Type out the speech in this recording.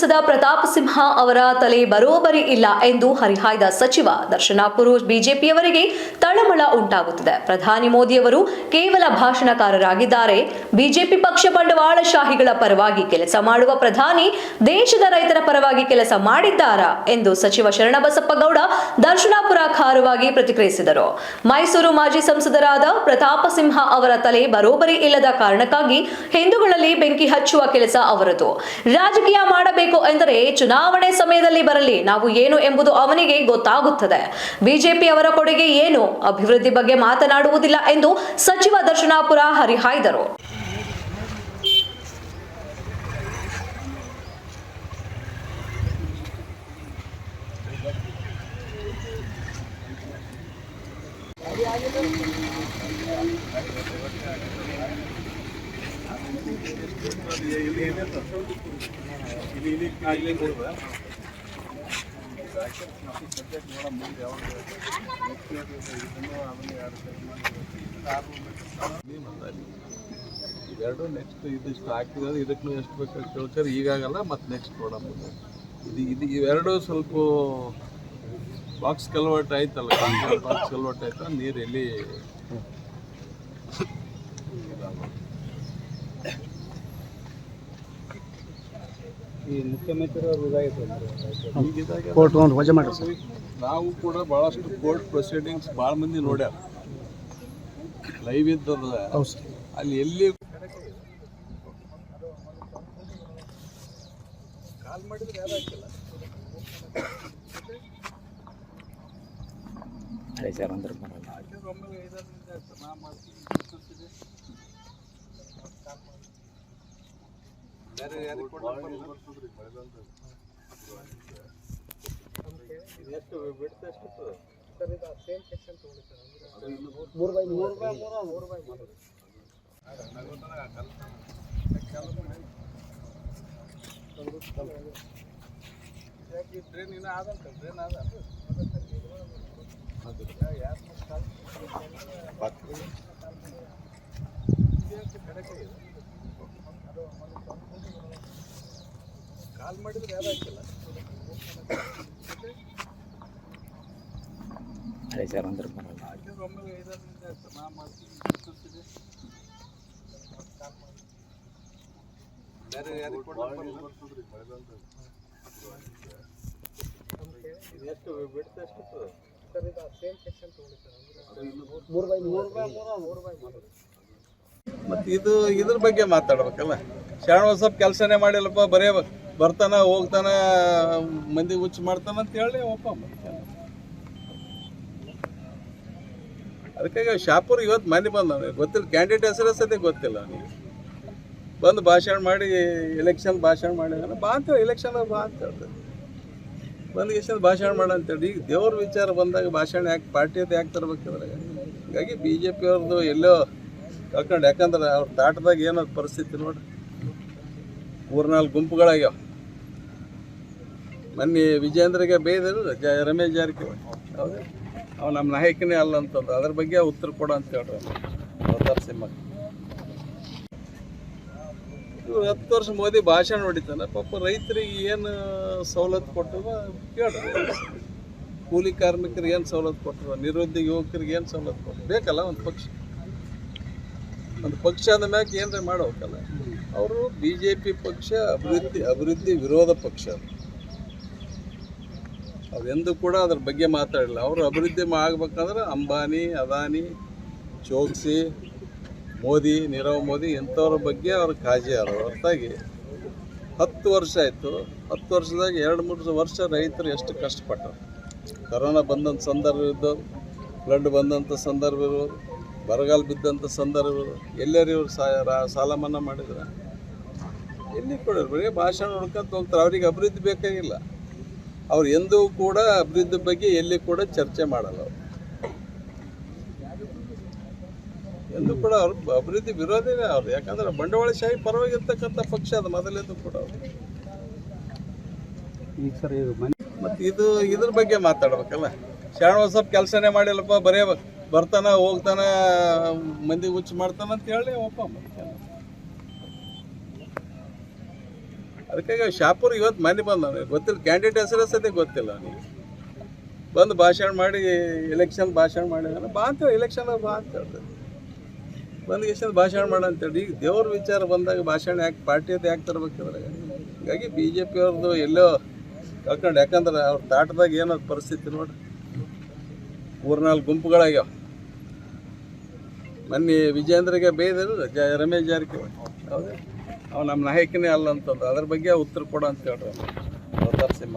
ಸಂಸದ ಪ್ರತಾಪ್ ಸಿಂಹ ಅವರ ತಲೆ ಬರೋಬರಿ ಇಲ್ಲ ಎಂದು ಹರಿಹಾಯ್ದ ಸಚಿವ ದರ್ಶನಾಪುರ ಬಿಜೆಪಿಯವರಿಗೆ ತಳಮಳ ಉಂಟಾಗುತ್ತಿದೆ. ಪ್ರಧಾನಿ ಮೋದಿಯವರು ಕೇವಲ ಭಾಷಣಕಾರರಾಗಿದ್ದಾರೆ. ಬಿಜೆಪಿ ಪಕ್ಷ ಬಂಡವಾಳಶಾಹಿಗಳ ಪರವಾಗಿ ಕೆಲಸ ಮಾಡುವ ಪ್ರಧಾನಿ ದೇಶದ ರೈತರ ಪರವಾಗಿ ಕೆಲಸ ಮಾಡಿದ್ದಾರಾ ಎಂದು ಸಚಿವ ಶರಣಬಸಪ್ಪಗೌಡ ದರ್ಶನಾಪುರ ಖಾರವಾಗಿ ಪ್ರತಿಕ್ರಿಯಿಸಿದರು. ಮೈಸೂರು ಮಾಜಿ ಸಂಸದರಾದ ಪ್ರತಾಪ ಸಿಂಹ ಅವರ ತಲೆ ಬರೋಬರಿ ಇಲ್ಲದ ಕಾರಣಕ್ಕಾಗಿ ಹಿಂದೂಗಳಲ್ಲಿ ಬೆಂಕಿ ಹಚ್ಚುವ ಕೆಲಸ ಅವರದು. ರಾಜಕೀಯ ಮಾಡಬೇಕು ಎಂದರೆ ಚುನಾವಣೆ ಸಮಯದಲ್ಲಿ ಬರಲಿ, ನಾವು ಏನು ಎಂಬುದು ಅವನಿಗೆ ಗೊತ್ತಾಗುತ್ತದೆ. ಬಿಜೆಪಿ ಅವರ ಕೊಡುಗೆ ಏನು? ಅಭಿವೃದ್ಧಿ ಬಗ್ಗೆ ಮಾತನಾಡುವುದಿಲ್ಲ ಎಂದು ಸಚಿವ ದರ್ಶನಾಪುರ ಹರಿಹಾಯ್ದರು. ಎರಡು ನೆಕ್ಸ್ಟ್ ಇದಿಷ್ಟು ಹಾಕಿದ್ರೆ ಇದಕ್ಕೂ ಎಷ್ಟು ಬೇಕು ಕೇಳ್ತಾರೆ. ಈಗಾಗಲ್ಲ ಮತ್ತು ನೆಕ್ಸ್ಟ್ ನೋಡೋಣ. ಇದು ಇದು ಇವೆರಡು ಸ್ವಲ್ಪ ಬಾಕ್ಸ್ ಕಲ್ವರ್ಟ್ ಆಯ್ತಲ್ಲ. ಬಾಕ್ಸ್ ಕಲ್ವರ್ಟ್ ಆಯ್ತಲ್ಲ. ನೀರು ಎಲ್ಲಿ ಈ ಮುಖ್ಯಮಂತ್ರಿ ಅವರು ಇದಾಗಿತ್ತು ಕೋರ್ಟ್ ಒಂದು ವಜಾ ಮಾಡಿ ಸರ್. ನಾವು ಕೂಡ ಭಾಳಷ್ಟು ಕೋರ್ಟ್ ಪ್ರೊಸೀಡಿಂಗ್ಸ್ ಭಾಳ ಮಂದಿ ನೋಡ್ಯಾರ. ಲೈವ್ ಇದ್ದದ. ಅಲ್ಲಿ ಎಲ್ಲಿ ಅದೇ ಸರ್ ಅಂದ್ರೆ ಮೂರು ಬೈ ಮೂರು. ಬೈ ಮೂರು ಮೂರು ಬೈ ಮೂರು. ಟ್ರೈನ್ ಇನ್ನೂ ಆದಂತ ಟ್ರೈನ್ ಆದ ಕಾಲ್ ಮಾಡಿದ್ರೆ ಯಾವ್ದಾಕಿಲ್ಲ ಅದೇ ಸರ್ ಅಂದ್ರೆ ಬರಲ್ಲ ಒಮ್ಮೆ ನಾ ಮಾಡ್ತೀನಿ. ಬೇರೆ ಯಾರಿಗೆ? ಇದು ಎಷ್ಟು ಬಿಡ್ತು ಎಷ್ಟು ಮೂರು ಬೈ ಮೂರು ಬೈ ಮೂರು ಮೂರು ಬೈ ಮೂರು ಮತ್ತು ಇದು ಇದ್ರ ಬಗ್ಗೆ ಮಾತಾಡ್ಬೇಕಲ್ಲ? ಶರಣ ಸ್ವಲ್ಪ ಕೆಲಸನೇ ಮಾಡಿಲ್ಲಪ್ಪ ಬರೇ ಬರ್ತಾನ, ಹೋಗ್ತಾನ, ಮಂದಿ ಹುಚ್ಚ ಮಾಡ್ತಾನ ಅಂತ ಹೇಳಿ ಒಪ್ಪ ಅದಕ್ಕಾಗಿ ಶಾಪುರ್ ಇವತ್ತು ಮನೆ ಬಂದ ಗೊತ್ತಿಲ್ಲ ಕ್ಯಾಂಡಿಡೇಟ್ ಹೆಸರು ಸದ್ಯ ಗೊತ್ತಿಲ್ಲ ಅವನಿಗೆ. ಬಂದು ಭಾಷಣ ಮಾಡಿ ಎಲೆಕ್ಷನ್ ಭಾಷಣ ಮಾಡಿದಾನೆ ಬಾ ಅಂತ ಎಲೆಕ್ಷನ್ ಬಾ ಅಂತ ಹೇಳ್ತಾರೆ. ಬಂದು ಎಷ್ಟು ಭಾಷಣ ಮಾಡ ಅಂತೇಳಿ ಈಗ ದೇವ್ರ ವಿಚಾರ ಬಂದಾಗ ಭಾಷಣ ಯಾಕೆ ಪಾರ್ಟಿಯದ್ದು ಯಾಕೆ ತರ್ಬೇಕಂದ್ರೆ ಹೀಗಾಗಿ ಬಿ ಜೆ ಪಿ ಅವ್ರದ್ದು ಎಲ್ಲೋ ಕಳ್ಕೊಂಡು, ಯಾಕಂದ್ರೆ ಅವ್ರ ತಾಟದಾಗ ಏನೋ ಪರಿಸ್ಥಿತಿ ನೋಡಿ ಮೂರ್ನಾಲ್ಕು ಗುಂಪುಗಳಾಗ್ಯಾವ. ಮೊನ್ನೆ ವಿಜೇಂದ್ರಗೆ ಬೇದರು ರಮೇಶ್ ಜಾರಕಿಹೊಳಿ. ಹೌದು. ಅವ ನಮ್ಮ ನಾಯಕನೇ ಅಲ್ಲ ಅಂತಂದು ಅದ್ರ ಬಗ್ಗೆ ಉತ್ತರ ಕೊಡು ಅಂತ ಹೇಳ್ರಿ. ಪ್ರತಾಪ್ ಸಿಂಹ ಇವ್ರು ಹತ್ತು ವರ್ಷ ಮೋದಿ ಭಾಷಣ ಹೊಡಿತಾನೆ. ಪಾಪ ರೈತರಿಗೆ ಏನು ಸವಲತ್ತು ಕೊಟ್ಟವ ಕೇಳ್ರಿ. ಕೂಲಿ ಕಾರ್ಮಿಕರಿಗೆ ಏನು ಸವಲತ್ತು ಕೊಟ್ಟರು, ನಿರುದ್ಯೋಗ ಯುವಕರಿಗೆ ಏನು ಸವಲತ್ತು ಕೊಟ್ಟರು. ಬೇಕಲ್ಲ ಒಂದು ಪಕ್ಷ? ಒಂದು ಪಕ್ಷ ಅಂದ ಮ್ಯಾಗ ಏನ್ರ ಮಾಡ್ಬೇಕಲ್ಲ. ಅವರು ಬಿ ಜೆ ಪಿ ಪಕ್ಷ, ಅಭಿವೃದ್ಧಿ ಅಭಿವೃದ್ಧಿ ವಿರೋಧ ಪಕ್ಷ. ಅದು ಅವರೆಂದೂ ಕೂಡ ಅದ್ರ ಬಗ್ಗೆ ಮಾತಾಡಿಲ್ಲ. ಅವರು ಅಭಿವೃದ್ಧಿ ಆಗ್ಬೇಕಂದ್ರೆ ಅಂಬಾನಿ, ಅದಾನಿ, ಚೋಕ್ಸಿ, ಮೋದಿ, ನೀರವ್ ಮೋದಿ ಇಂಥವ್ರ ಬಗ್ಗೆ ಅವ್ರ ಕಾಜಿ ಅವರು. ಹೊರತಾಗಿ ಹತ್ತು ವರ್ಷ ಆಯಿತು. ಹತ್ತು ವರ್ಷದಾಗ ಎರಡು, ಮೂರು ವರ್ಷ ರೈತರು ಎಷ್ಟು ಕಷ್ಟಪಟ್ಟರು. ಕರೋನಾ ಬಂದಂಥ ಸಂದರ್ಭ ಇದ್ದವು ಫ್ಲಡ್ ಬಂದಂಥ ಸಂದರ್ಭ ಇರೋರು ಬರಗಾಲ ಬಿದ್ದಂಥ ಸಂದರ್ಭ ಇರೋರು ಎಲ್ಲರೂ ಇವ್ರು ಸಾಲ ಮನ್ನಾ ಮಾಡಿದ್ರೆ. ಎಲ್ಲಿ ಕೊಡೋರು? ಬರೀ ಭಾಷಣ ನೋಡ್ಕೊಂತ ಹೋಗ್ತಾರೆ. ಅವ್ರಿಗೆ ಅಭಿವೃದ್ಧಿ ಬೇಕಾಗಿಲ್ಲ. ಅವ್ರು ಎಂದೂ ಕೂಡ ಅಭಿವೃದ್ಧಿ ಬಗ್ಗೆ ಎಲ್ಲಿ ಕೂಡ ಚರ್ಚೆ ಮಾಡಲ್ಲ ಎಂದೂ ಎಂದು ಕೂಡ ಅವ್ರು ಅಭಿವೃದ್ಧಿ ವಿರೋಧಿನೇ ಅವ್ರು. ಯಾಕಂದ್ರೆ ಬಂಡವಾಳಶಾಹಿ ಪರವಾಗಿರ್ತಕ್ಕಂಥ ಪಕ್ಷ ಅದು ಮೊದಲೆಂದು ಕೂಡ ಅವ್ರು. ಇದು ಮನೆ ಮತ್ತು ಇದು ಇದ್ರ ಬಗ್ಗೆ ಮಾತಾಡ್ಬೇಕಲ್ಲ. ಶರಣಬಸಪ್ಪ ಕೆಲಸನೇ ಮಾಡಿಲ್ಲಪ್ಪ ಬರೇ ಬರ್ತಾನ ಹೋಗ್ತಾನ ಮಂದಿ ಹುಚ್ಚು ಮಾಡ್ತಾನ ಅಂತ ಹೇಳಿ ಒಪ್ಪ ಮತ್ತೆ. ಅದಕ್ಕಾಗಿ ಶಾಪುರ್ ಇವತ್ತು ಮನೆ ಬಂದ ಗೊತ್ತಿಲ್ಲ. ಕ್ಯಾಂಡಿಡೇಟ್ ಹೆಸರು ಸದ್ಯ ಗೊತ್ತಿಲ್ಲ ಅವನಿಗೆ ಬಂದು ಭಾಷಣ ಮಾಡಿ ಎಲೆಕ್ಷನ್ ಭಾಷಣ ಮಾಡಿದಾನೆ ಬಾ ಅಂತ ಎಲೆಕ್ಷನ್ ಬಾ ಅಂತ ಹೇಳ್ತಾರೆ. ಬಂದು ಎಷ್ಟು ಭಾಷಣ ಮಾಡ ಅಂತೇಳಿ ಈಗ ದೇವ್ರ ವಿಚಾರ ಬಂದಾಗ ಭಾಷಣ ಯಾಕೆ ಪಾರ್ಟಿಯದ್ದು ಯಾಕೆ ತರ್ಬೇಕಂದ್ರೆ ಹೀಗಾಗಿ ಬಿ ಜೆ ಪಿ ಅವ್ರದ್ದು ಎಲ್ಲೋ ಕಳ್ಕೊಂಡು ಯಾಕಂದ್ರೆ ಅವ್ರ ತಾಟದಾಗ ಏನೋ ಪರಿಸ್ಥಿತಿ ನೋಡಿ ಮೂರ್ನಾಲ್ಕು ಗುಂಪುಗಳಾಗ್ಯಾವ. ಮೊನ್ನೆ ವಿಜೇಂದ್ರಿಗೆ ಬೇಯ್ದರು ರಮೇಶ್ ಜಾರಕಿಹೊಳಿ. ಹೌದು? ಅವ ನಮ್ಮ ನಾಯಕನೇ ಅಲ್ಲ ಅಂತಂದ್ರೆ ಅದ್ರ ಬಗ್ಗೆ ಉತ್ತರ ಕೊಡು ಅಂತ ಹೇಳ್ರಿ. ಪ್ರತಾಪ್ ಸಿಂಹ